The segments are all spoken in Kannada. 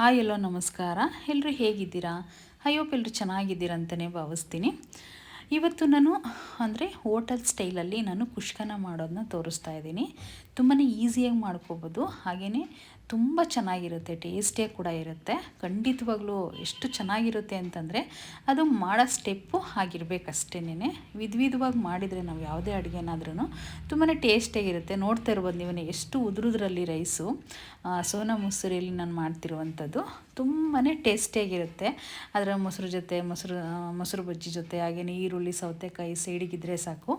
ಹಾಯ್, ಎಲ್ಲೋ ನಮಸ್ಕಾರ. ಎಲ್ಲರೂ ಹೇಗಿದ್ದೀರಾ? ಅಯ್ಯೋಪ್ ಎಲ್ಲರೂ ಚೆನ್ನಾಗಿದ್ದೀರಾ ಅಂತಲೇ ಭಾವಿಸ್ತೀನಿ. ಇವತ್ತು ನಾನು, ಅಂದರೆ ಹೋಟೆಲ್ ಸ್ಟೈಲಲ್ಲಿ ನಾನು ಕುಷ್ಕನ ಮಾಡೋದನ್ನ ತೋರಿಸ್ತಾ ಇದ್ದೀನಿ. ತುಂಬಾ ಈಸಿಯಾಗಿ ಮಾಡ್ಕೋಬೋದು. ಹಾಗೆಯೇ ತುಂಬ ಚೆನ್ನಾಗಿರುತ್ತೆ ಟೇಸ್ಟಿಯಾಗಿ ಕೂಡ ಇರುತ್ತೆ. ಖಂಡಿತವಾಗ್ಲೂ ಎಷ್ಟು ಚೆನ್ನಾಗಿರುತ್ತೆ ಅಂತಂದರೆ ಅದು ಮಾಡೋ ಸ್ಟೆಪ್ಪು ಆಗಿರಬೇಕಷ್ಟೇನೆ ವಿಧ ವಿಧವಾಗಿ ಮಾಡಿದರೆ ನಾವು ಯಾವುದೇ ಅಡುಗೆನಾದ್ರೂ ತುಂಬಾ ಟೇಸ್ಟಿಯಾಗಿರುತ್ತೆ ನೋಡ್ತಾ ಇರ್ಬೋದು ನೀವು ಎಷ್ಟು ಉದುರುದ್ರಲ್ಲಿ ರೈಸು ಸೋನಾ ಮೊಸರಲ್ಲಿ ನಾನು ಮಾಡ್ತಿರುವಂಥದ್ದು ತುಂಬಾ ಟೇಸ್ಟಿಯಾಗಿರುತ್ತೆ ಅದರ ಮೊಸರು ಜೊತೆ, ಮೊಸರು ಮೊಸರು ಬಜ್ಜಿ ಜೊತೆ ಹಾಗೆಯೇ ಈರುಳ್ಳಿ, ಸೌತೆಕಾಯಿ, ಸೈಡಿಗಿದ್ರೆ ಸಾಕು.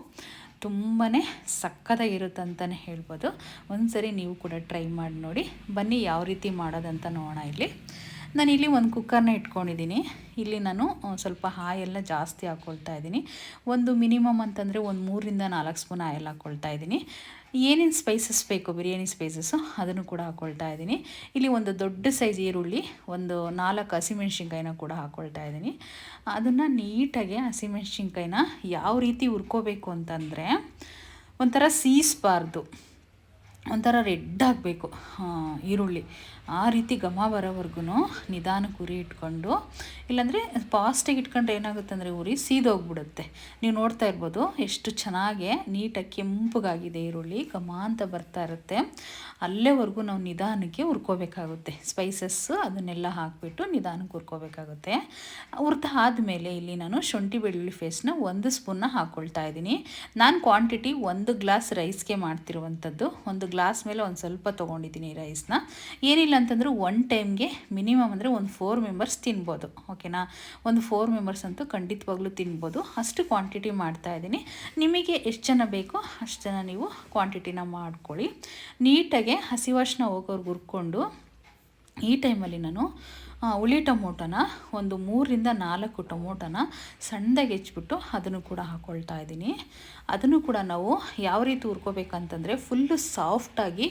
ತುಂಬಾ ಸಕ್ಕತ್ತಾಗಿರುತ್ತೆ ಅಂತಲೇ ಹೇಳ್ಬೋದು. ಒಂದ್ಸರಿ ನೀವು ಕೂಡ ಟ್ರೈ ಮಾಡಿ ನೋಡಿ. ಬನ್ನಿ ಯಾವ ರೀತಿ ಮಾಡೋದಂತ ನೋಡೋಣ ಇಲ್ಲಿ. ನಾನು ಇಲ್ಲಿ ಒಂದು ಕುಕ್ಕರ್ನ ಇಟ್ಕೊಂಡಿದ್ದೀನಿ. ಇಲ್ಲಿ ನಾನು ಸ್ವಲ್ಪ ಹಾಯೆಲ್ಲ ಜಾಸ್ತಿ ಹಾಕ್ಕೊಳ್ತಾ ಇದ್ದೀನಿ. ಒಂದು ಮಿನಿಮಮ್ ಅಂತಂದರೆ ಒಂದು ಮೂರರಿಂದ ನಾಲ್ಕು ಸ್ಪೂನ್ ಹಾಯೆಲ್ಲ ಹಾಕ್ಕೊಳ್ತಾ ಇದ್ದೀನಿ. ಏನೇನು ಸ್ಪೈಸಸ್ ಬೇಕು, ಬಿರಿಯಾನಿ ಸ್ಪೈಸಸ್ಸು ಅದನ್ನು ಕೂಡ ಹಾಕ್ಕೊಳ್ತಾ ಇದ್ದೀನಿ. ಇಲ್ಲಿ ಒಂದು ದೊಡ್ಡ ಸೈಜ್ ಈರುಳ್ಳಿ, ಒಂದು ನಾಲ್ಕು ಹಸಿಮೆಣ್ಸಿನ್ಕಾಯಿನ ಕೂಡ ಹಾಕ್ಕೊಳ್ತಾ ಇದ್ದೀನಿ. ಅದನ್ನು ನೀಟಾಗಿ ಹಸಿಮೆಣ್ಸಿನ್ಕಾಯಿನ ಯಾವ ರೀತಿ ಹುರ್ಕೋಬೇಕು ಅಂತಂದರೆ, ಒಂಥರ ಸೀಸ್ಬಾರ್ದು. ಒಂಥರ ರೆಡ್ ಆಗಬೇಕು. ಈರುಳ್ಳಿ. ಆ ರೀತಿ ಘಮ ಬರೋವರೆಗೂ ನಿಧಾನಕ್ಕೆ ಉರಿ ಇಟ್ಕೊಂಡು, ಇಲ್ಲಾಂದರೆ ಫಾಸ್ಟಾಗಿ ಇಟ್ಕೊಂಡ್ರೆ ಏನಾಗುತ್ತೆ ಅಂದರೆ ಉರಿ ಸೀದೋಗ್ಬಿಡುತ್ತೆ. ನೀವು ನೋಡ್ತಾ ಇರ್ಬೋದು ಎಷ್ಟು ಚೆನ್ನಾಗಿ ನೀಟಾಗಿ ಕೆಂಪಗಾಗಿದೆ ಈರುಳ್ಳಿ, ಘಮ ಅಂತ ಬರ್ತಾ ಇರುತ್ತೆ. ಅಲ್ಲೇವರೆಗೂ ನಾವು ನಿಧಾನಕ್ಕೆ ಹುರ್ಕೋಬೇಕಾಗುತ್ತೆ. ಸ್ಪೈಸಸ್ ಅದನ್ನೆಲ್ಲ ಹಾಕಿಬಿಟ್ಟು ನಿಧಾನಕ್ಕೆ ಹುರ್ಕೋಬೇಕಾಗುತ್ತೆ. ಹುರ್ದು ಆದಮೇಲೆ ಇಲ್ಲಿ ನಾನು ಶುಂಠಿ ಬೆಳ್ಳುಳ್ಳಿ ಫೇಸ್ನ ಒಂದು ಸ್ಪೂನ್ನ ಹಾಕ್ಕೊಳ್ತಾ ಇದ್ದೀನಿ. ನಾನು ಕ್ವಾಂಟಿಟಿ ಒಂದು ಗ್ಲಾಸ್ ರೈಸ್ಗೆ ಮಾಡ್ತಿರುವಂಥದ್ದು, ಒಂದು ಗ್ಲಾಸ್ ಮೇಲೆ ಒಂದು ಸ್ವಲ್ಪ ತೊಗೊಂಡಿದ್ದೀನಿ ರೈಸ್ನ ಏನಿಲ್ಲ ಅಂತಂದ್ರೆ ಒನ್ ಟೈಮ್ಗೆ ಮಿನಿಮಮ್ ಅಂದರೆ ಒಂದು ಫೋರ್ ಮೆಂಬರ್ಸ್ ತಿನ್ಬೋದು ಓಕೆನಾ ಒಂದು ಫೋರ್ ಮೆಂಬರ್ಸ್ ಅಂತೂ ಖಂಡಿತವಾಗ್ಲೂ ತಿನ್ಬೋದು. ಅಷ್ಟು ಕ್ವಾಂಟಿಟಿ ಮಾಡ್ತಾ ಇದ್ದೀನಿ. ನಿಮಗೆ ಎಷ್ಟು ಜನ ಬೇಕೋ ಅಷ್ಟು ಜನ ನೀವು ಕ್ವಾಂಟಿಟಿನ ಮಾಡ್ಕೊಳ್ಳಿ. ನೀಟಾಗೆ ಹಸಿ ಹೋಗೋರು ಹೋಗೋರ್ಗೆ ಹುರ್ಕೊಂಡು ಈ ಟೈಮಲ್ಲಿ ನಾನು ಹುಳಿ ಟೊಮೊಟೊನ ಒಂದು ಮೂರರಿಂದ ನಾಲ್ಕು ಟೊಮೊಟೊನ ಸಣ್ಣದಾಗಿ ಹೆಚ್ಚಿಬಿಟ್ಟು ಅದನ್ನು ಕೂಡ ಹಾಕ್ಕೊಳ್ತಾ ಇದ್ದೀನಿ. ಅದನ್ನು ಕೂಡ ನಾವು ಯಾವ ರೀತಿ ಹುರ್ಕೋಬೇಕಂತಂದರೆ ಫುಲ್ಲು ಸಾಫ್ಟಾಗಿ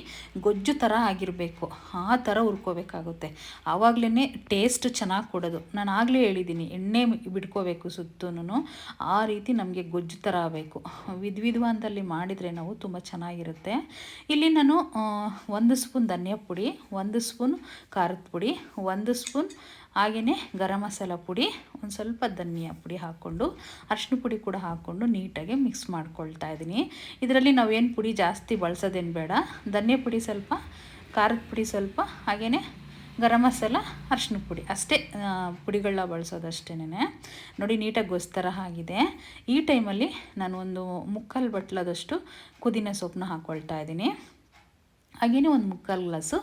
ಗೊಜ್ಜು ಥರ ಆಗಿರಬೇಕು. ಆ ಥರ ಹುರ್ಕೋಬೇಕಾಗುತ್ತೆ. ಆವಾಗಲೇ ಟೇಸ್ಟ್ ಚೆನ್ನಾಗಿ ಕೊಡೋದು. ನಾನು ಆಗಲೇ ಹೇಳಿದ್ದೀನಿ, ಎಣ್ಣೆ ಬಿಡ್ಕೋಬೇಕು ಸುತ್ತೂ ಆ ರೀತಿ ನಮಗೆ ಗೊಜ್ಜು ಥರ ಆಗಬೇಕು. ವಿಧ ವಿಧವಾನದಲ್ಲಿ ಮಾಡಿದರೆ ನಾವು ತುಂಬ ಚೆನ್ನಾಗಿರುತ್ತೆ. ಇಲ್ಲಿ ನಾನು ಒಂದು ಸ್ಪೂನ್ ಧನಿಯಾ ಪುಡಿ ಒಂದು ಸ್ಪೂನ್ ಖಾರದ ಪುಡಿ, ಒಂದು ಸ್ಪೂನ್ ಹಾಗೆಯೇ ಗರಂ ಮಸಾಲ ಪುಡಿ, ಒಂದು ಸ್ವಲ್ಪ ಧನಿಯಾ ಪುಡಿ ಹಾಕ್ಕೊಂಡು ಅರಿಶಿನ ಪುಡಿ ಕೂಡ ಹಾಕ್ಕೊಂಡು ನೀಟಾಗಿ ಮಿಕ್ಸ್ ಮಾಡ್ಕೊಳ್ತಾ ಇದ್ದೀನಿ. ಇದರಲ್ಲಿ ನಾವೇನು ಪುಡಿ ಜಾಸ್ತಿ ಬಳಸೋದೇನು ಬೇಡ. ಧನಿಯಾ ಪುಡಿ ಸ್ವಲ್ಪ, ಖಾರದ ಪುಡಿ ಸ್ವಲ್ಪ ಹಾಗೆಯೇ ಗರಂ ಮಸಾಲ ಅರಿಶಿನ ಪುಡಿ. ಅಷ್ಟೇ ಪುಡಿಗಳನ್ನ ಬಳಸೋದಷ್ಟೇನೆ ನೋಡಿ, ನೀಟಾಗಿ ಗೊಸ್ತರ ಆಗಿದೆ. ಈ ಟೈಮಲ್ಲಿ ನಾನು ಒಂದು ಮುಕ್ಕಾಲು ಬಟ್ಲದಷ್ಟು ಕುದಿನ ಸೊಪ್ಪನ್ನ ಹಾಕ್ಕೊಳ್ತಾ ಇದ್ದೀನಿ. ಹಾಗೆಯೇ ಒಂದು ಮುಕ್ಕಾಲು ಗ್ಲಾಸು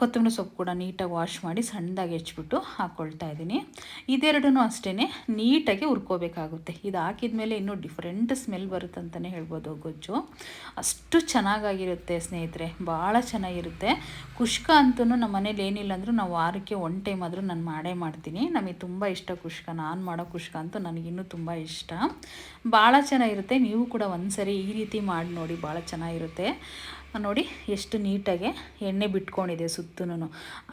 ಕೊತ್ತಂಬರಿ ಸೊಪ್ಪು ಕೂಡ ನೀಟಾಗಿ ವಾಶ್ ಮಾಡಿ ಸಣ್ಣದಾಗಿ ಹೆಚ್ಚಿಬಿಟ್ಟು ಹಾಕ್ಕೊಳ್ತಾ ಇದ್ದೀನಿ. ಇದೆರಡೂ ಅಷ್ಟೇ ನೀಟಾಗಿ ಹುರ್ಕೋಬೇಕಾಗುತ್ತೆ. ಇದು ಹಾಕಿದ ಮೇಲೆ ಇನ್ನೂ ಡಿಫ್ರೆಂಟ್ ಸ್ಮೆಲ್ ಬರುತ್ತೆ ಅಂತಲೇ ಹೇಳ್ಬೋದು ಗೊಜ್ಜು. ಅಷ್ಟು ಚೆನ್ನಾಗಾಗಿರುತ್ತೆ ಸ್ನೇಹಿತರೆ, ಭಾಳ ಚೆನ್ನಾಗಿರುತ್ತೆ. ಕುಷ್ಕ ಅಂತೂ ನಮ್ಮ ಮನೇಲಿ ಏನಿಲ್ಲ ಅಂದರೂ ನಾವು ವಾರಕ್ಕೆ ಒನ್ ಟೈಮ್ ಆದರೂ ನಾನು ಮಾಡೇ ಮಾಡ್ತೀನಿ. ನಮಗೆ ತುಂಬ ಇಷ್ಟ ಕುಷ್ಕ ನಾನು ಮಾಡೋ ಕುಷ್ಕ ಅಂತೂ ನನಗಿನ್ನೂ ತುಂಬ ಇಷ್ಟ. ಭಾಳ ಚೆನ್ನಾಗಿರುತ್ತೆ, ನೀವು ಕೂಡ ಒಂದ್ಸರಿ ಈ ರೀತಿ ಮಾಡಿ ನೋಡಿ, ಭಾಳ ಚೆನ್ನಾಗಿರುತ್ತೆ. ನೋಡಿ, ಎಷ್ಟು ನೀಟಾಗಿ ಎಣ್ಣೆ ಬಿಟ್ಕೊಂಡಿದೆ ಸುತ್ತೂ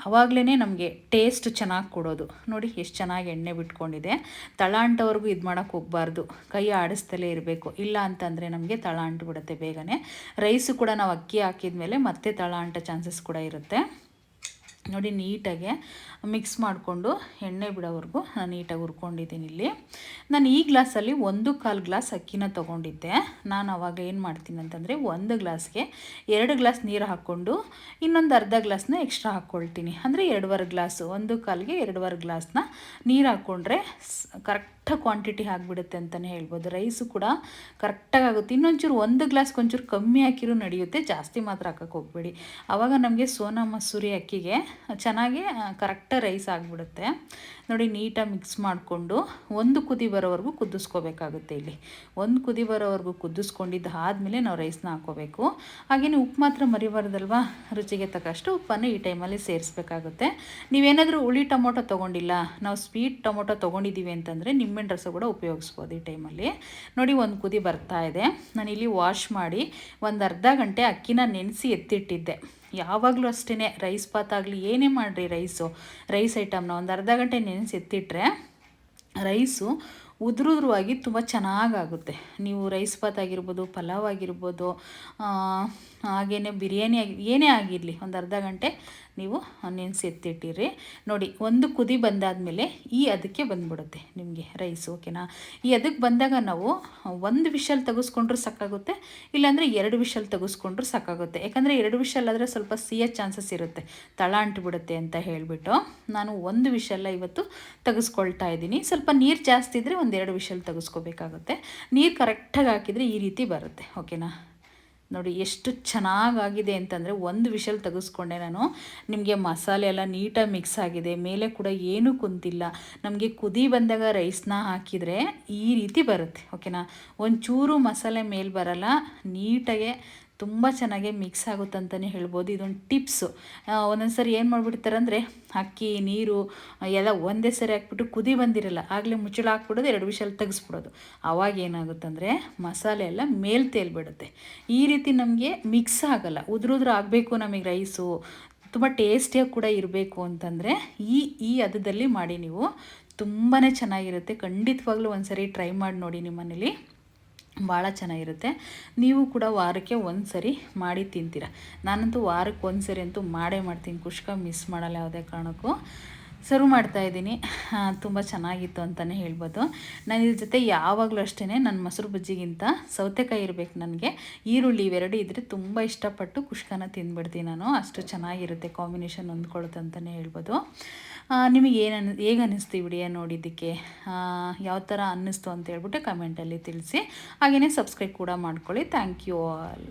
ಆವಾಗಲೇ ನಮಗೆ ಟೇಸ್ಟ್ ಚೆನ್ನಾಗಿ ಕೊಡೋದು. ನೋಡಿ, ಎಷ್ಟು ಚೆನ್ನಾಗಿ ಎಣ್ಣೆ ಬಿಟ್ಕೊಂಡಿದೆ. ತಳ ಅಂಟವ್ರಿಗೂ ಇದು ಮಾಡೋಕ್ಕೆ ಹೋಗಬಾರ್ದು. ಕೈ ಆಡಿಸ್ತಲೇ ಇರಬೇಕು. ಇಲ್ಲ ಅಂತಂದರೆ ನಮಗೆ ತಳ ಅಂಟ್ಬಿಡುತ್ತೆ ಬೇಗನೆ. ರೈಸು ಕೂಡ ನಾವು ಅಕ್ಕಿ ಹಾಕಿದ ಮೇಲೆ ಮತ್ತೆ ತಳ ಅಂಟೋ ಚಾನ್ಸಸ್ ಕೂಡ ಇರುತ್ತೆ. ನೋಡಿ ನೀಟಾಗೆ ಮಿಕ್ಸ್ ಮಾಡಿಕೊಂಡು ಎಣ್ಣೆ ಬಿಡೋವರೆಗೂ ನಾನು ನೀಟಾಗಿ ಹುರ್ಕೊಂಡಿದ್ದೀನಿ ಇಲ್ಲಿ. ನಾನು ಈ ಗ್ಲಾಸಲ್ಲಿ ಒಂದು ಕಾಲು ಗ್ಲಾಸ್ ಅಕ್ಕಿನ ತೊಗೊಂಡಿದ್ದೆ. ನಾನು ಅವಾಗ ಏನು ಮಾಡ್ತೀನಿ ಅಂತಂದರೆ ಒಂದು ಗ್ಲಾಸ್ಗೆ ಎರಡು ಗ್ಲಾಸ್ ನೀರು ಹಾಕ್ಕೊಂಡು ಇನ್ನೊಂದು ಅರ್ಧ ಗ್ಲಾಸ್ನ ಎಕ್ಸ್ಟ್ರಾ ಹಾಕ್ಕೊಳ್ತೀನಿ. ಅಂದರೆ ಎರಡುವರೆ ಗ್ಲಾಸು, ಒಂದು ಕಾಲಿಗೆ ಎರಡುವರೆ ಗ್ಲಾಸ್ನ ನೀರು ಹಾಕ್ಕೊಂಡ್ರೆ ಕರೆಕ್ಟ್ ಕ್ವಾಂಟಿಟಿ ಆಗಿಬಿಡುತ್ತೆ ಅಂತಲೇ ಹೇಳ್ಬೋದು. ರೈಸು ಕೂಡ ಕರೆಕ್ಟಾಗಿ ಆಗುತ್ತೆ. ಇನ್ನೊಂಚೂರು ಒಂದು ಗ್ಲಾಸ್ಗೆ ಒಂಚೂರು ಕಮ್ಮಿ ಹಾಕಿರೂ ನಡೆಯುತ್ತೆ. ಜಾಸ್ತಿ ಮಾತ್ರ ಹಾಕಕ್ಕೆ ಹೋಗ್ಬೇಡಿ. ಆವಾಗ ನಮಗೆ ಸೋನಾ ಮಸೂರಿ ಅಕ್ಕಿಗೆ ಚೆನ್ನಾಗಿ ಕರೆಕ್ಟಾಗಿ ರೈಸ್ ಆಗಿಬಿಡುತ್ತೆ. ನೋಡಿ ನೀಟಾಗಿ ಮಿಕ್ಸ್ ಮಾಡಿಕೊಂಡು ಒಂದು ಕುದಿ ಬರೋವರೆಗೂ ಕುದಿಸ್ಕೋಬೇಕಾಗುತ್ತೆ ಇಲ್ಲಿ. ಒಂದು ಕುದಿ ಬರೋವರೆಗೂ ಕುದಿಸ್ಕೊಂಡಿದ್ದು ಆದಮೇಲೆ ನಾವು ರೈಸ್ನ ಹಾಕೋಬೇಕು ಹಾಗೆಯೇ ಉಪ್ಪು ಮಾತ್ರ ಮರಿಬಾರ್ದಲ್ವಾ? ರುಚಿಗೆ ತಕ್ಕಷ್ಟು ಉಪ್ಪನ್ನು ಈ ಟೈಮಲ್ಲಿ ಸೇರಿಸ್ಬೇಕಾಗುತ್ತೆ. ನೀವೇನಾದರೂ ಹುಳಿ ಟೊಮೊಟೊ ತೊಗೊಂಡಿಲ್ಲ, ನಾವು ಸ್ವೀಟ್ ಟೊಮೊಟೊ ತೊಗೊಂಡಿದ್ದೀವಿ ಅಂತಂದರೆ ನಿಂಬೆಹಣ್ಣು ರಸ ಕೂಡ ಉಪಯೋಗಿಸ್ಬೋದು ಈ ಟೈಮಲ್ಲಿ. ನೋಡಿ ಒಂದು ಕುದಿ ಬರ್ತಾ ಇದೆ. ನಾನಿಲ್ಲಿ ವಾಶ್ ಮಾಡಿ ಒಂದು ಅರ್ಧ ಗಂಟೆ ಅಕ್ಕಿನ ನೆನೆಸಿ ಎತ್ತಿಟ್ಟಿದ್ದೆ. ಯಾವಾಗಲೂ ಅಷ್ಟೇ ರೈಸ್ ಪಾತ್ ಆಗಲಿ ಏನೇ ಮಾಡಿರಿ ರೈಸು ರೈಸ್ ಐಟಮ್ನ ಒಂದು ಅರ್ಧ ಗಂಟೆ ನೆನೆಸಿ ಎತ್ತಿಟ್ಟರೆ ರೈಸು ಉದುರುದ್ರವಾಗಿ ತುಂಬ ಚೆನ್ನಾಗಾಗುತ್ತೆ. ನೀವು ರೈಸ್ ಬಾತ್ ಆಗಿರ್ಬೋದು, ಪಲಾವ್ ಆಗಿರ್ಬೋದು ಹಾಗೆಯೇ ಬಿರಿಯಾನಿ ಆಗಿ, ಏನೇ ಆಗಿರಲಿ, ಒಂದು ಅರ್ಧ ಗಂಟೆ ನೀವು ನೆನೆಸಿ ಎತ್ತಿಟ್ಟಿರಿ. ನೋಡಿ, ಒಂದು ಕುದಿ ಬಂದಾದಮೇಲೆ ಈ ಅದಕ್ಕೆ ಬಂದ್ಬಿಡುತ್ತೆ ನಿಮಗೆ ರೈಸ್, ಓಕೆನಾ? ಈ ಅದಕ್ಕೆ ಬಂದಾಗ ನಾವು ಒಂದು ವಿಷಲ್ ತೆಗೆಸ್ಕೊಂಡ್ರೂ ಸಾಕಾಗುತ್ತೆ, ಇಲ್ಲಾಂದರೆ ಎರಡು ವಿಷಲ್ ತೆಗೆಸ್ಕೊಂಡ್ರೂ ಸಾಕಾಗುತ್ತೆ. ಯಾಕಂದರೆ ಎರಡು ವಿಷಲ್ ಆದರೆ ಸ್ವಲ್ಪ ಸಿಯ ಚಾನ್ಸಸ್ ಇರುತ್ತೆ. ತಳ ಅಂಟ್ಬಿಡುತ್ತೆ ಅಂತ ಹೇಳಿಬಿಟ್ಟು ನಾನು ಒಂದು ವಿಷಲ್ಲ ಇವತ್ತು ತೆಗೆಸ್ಕೊಳ್ತಾ ಇದ್ದೀನಿ. ಸ್ವಲ್ಪ ನೀರು ಜಾಸ್ತಿ ಇದ್ದರೆ ಒಂದೆರಡು ವಿಷಲ್ ತೆಗೆಸ್ಕೋಬೇಕಾಗುತ್ತೆ. ನೀರು ಕರೆಕ್ಟಾಗಿ ಹಾಕಿದರೆ ಈ ರೀತಿ ಬರುತ್ತೆ ಓಕೆನಾ ನೋಡಿ ಎಷ್ಟು ಚೆನ್ನಾಗಾಗಿದೆ ಅಂತಂದರೆ ಒಂದು ವಿಷಲ್ ತೆಗೆಸ್ಕೊಂಡೆ ನಾನು. ನಿಮಗೆ ಮಸಾಲೆ ಎಲ್ಲ ನೀಟಾಗಿ ಮಿಕ್ಸ್ ಆಗಿದೆ, ಮೇಲೆ ಕೂಡ ಏನೂ ಕುಂತಿಲ್ಲ. ನಮಗೆ ಕುದಿ ಬಂದಾಗ ರೈಸ್ನ ಹಾಕಿದರೆ ಈ ರೀತಿ ಬರುತ್ತೆ ಓಕೆನಾ ಒಂಚೂರು ಮಸಾಲೆ ಮೇಲೆ ಬರಲ್ಲ, ನೀಟಾಗೆ ತುಂಬ ಚೆನ್ನಾಗಿ ಮಿಕ್ಸ್ ಆಗುತ್ತೆ ಅಂತಲೇ ಹೇಳ್ಬೋದು. ಇದೊಂದು ಟಿಪ್ಸು. ಒಂದೊಂದು ಸರಿ ಏನು ಮಾಡಿಬಿಡ್ತಾರೆ ಅಂದರೆ ಅಕ್ಕಿ, ನೀರು ಎಲ್ಲ ಒಂದೇ ಸರಿ ಹಾಕ್ಬಿಟ್ಟು ಕುದಿ ಬಂದಿರಲ್ಲ, ಆಗಲೇ ಮುಚ್ಚಳ ಹಾಕ್ಬಿಡೋದು, ಎರಡು ವಿಷಲ್ ತೆಗೆಸ್ಬಿಡೋದು. ಅವಾಗ ಏನಾಗುತ್ತಂದರೆ ಮಸಾಲೆ ಎಲ್ಲ ಮೇಲೆ ತೇಲ್ಬಿಡುತ್ತೆ. ಈ ರೀತಿ ನಮಗೆ ಮಿಕ್ಸ್ ಆಗಲ್ಲ. ಉದುರುದ್ರು ಆಗಬೇಕು ನಮಗೆ ರೈಸು. ತುಂಬ ಟೇಸ್ಟಿಯಾಗಿ ಕೂಡ ಇರಬೇಕು ಅಂತಂದರೆ ಈ ಈ ಹದದಲ್ಲಿ ಮಾಡಿ ನೀವು ತುಂಬಾ ಚೆನ್ನಾಗಿರುತ್ತೆ. ಖಂಡಿತವಾಗ್ಲೂ ಒಂದು ಸರಿ ಟ್ರೈ ಮಾಡಿ ನೋಡಿ ನಿಮ್ಮ ಮನೇಲಿ ಭಾಳ ಚೆನ್ನಾಗಿರುತ್ತೆ. ನೀವು ಕೂಡ ವಾರಕ್ಕೆ ಒಂದು ಸರಿ ಮಾಡಿ ತಿಂತೀರ. ನಾನಂತೂ ವಾರಕ್ಕೆ ಒಂದು ಸರಿ ಅಂತೂ ಮಾಡೇ ಮಾಡ್ತೀನಿ. ಕುಷ್ಕ ಮಿಸ್ ಮಾಡಲ್ಲ ಯಾವುದೇ ಕಾರಣಕ್ಕೂ. ಸರ್ವ್ ಮಾಡ್ತಾ ಇದ್ದೀನಿ. ತುಂಬ ಚೆನ್ನಾಗಿತ್ತು ಅಂತಲೇ ಹೇಳ್ಬೋದು. ನಾನು ಇದ್ರ ಜೊತೆ ಯಾವಾಗಲೂ ಅಷ್ಟೇ ನನ್ನ ಮೊಸರು ಬಜ್ಜಿಗಿಂತ ಸೌತೆಕಾಯಿ ಇರಬೇಕು ನನಗೆ. ಈರುಳ್ಳಿ ಇವೆರಡು ಇದ್ದರೆ ತುಂಬ ಇಷ್ಟಪಟ್ಟು ಕುಷ್ಕನ ತಿಂದ್ಬಿಡ್ತೀನಿ ನಾನು. ಅಷ್ಟು ಚೆನ್ನಾಗಿರುತ್ತೆ ಕಾಂಬಿನೇಷನ್ ಹೊಂದ್ಕೊಳ್ಳುತ್ತೆ ಅಂತಲೇ ಹೇಳ್ಬೋದು. ನಿಮಗೆ ಏನು ಅನ್, ಹೇಗೆ ಅನ್ನಿಸ್ತು ವಿಡಿಯೋ ನೋಡಿದ್ದಕ್ಕೆ? ಯಾವ ಥರ ಅನ್ನಿಸ್ತು ಅಂತ ಹೇಳ್ಬಿಟ್ಟು ಕಮೆಂಟಲ್ಲಿ ತಿಳಿಸಿ. ಹಾಗೆಯೇ ಸಬ್ಸ್ಕ್ರೈಬ್ ಕೂಡ ಮಾಡ್ಕೊಳ್ಳಿ. Thank you all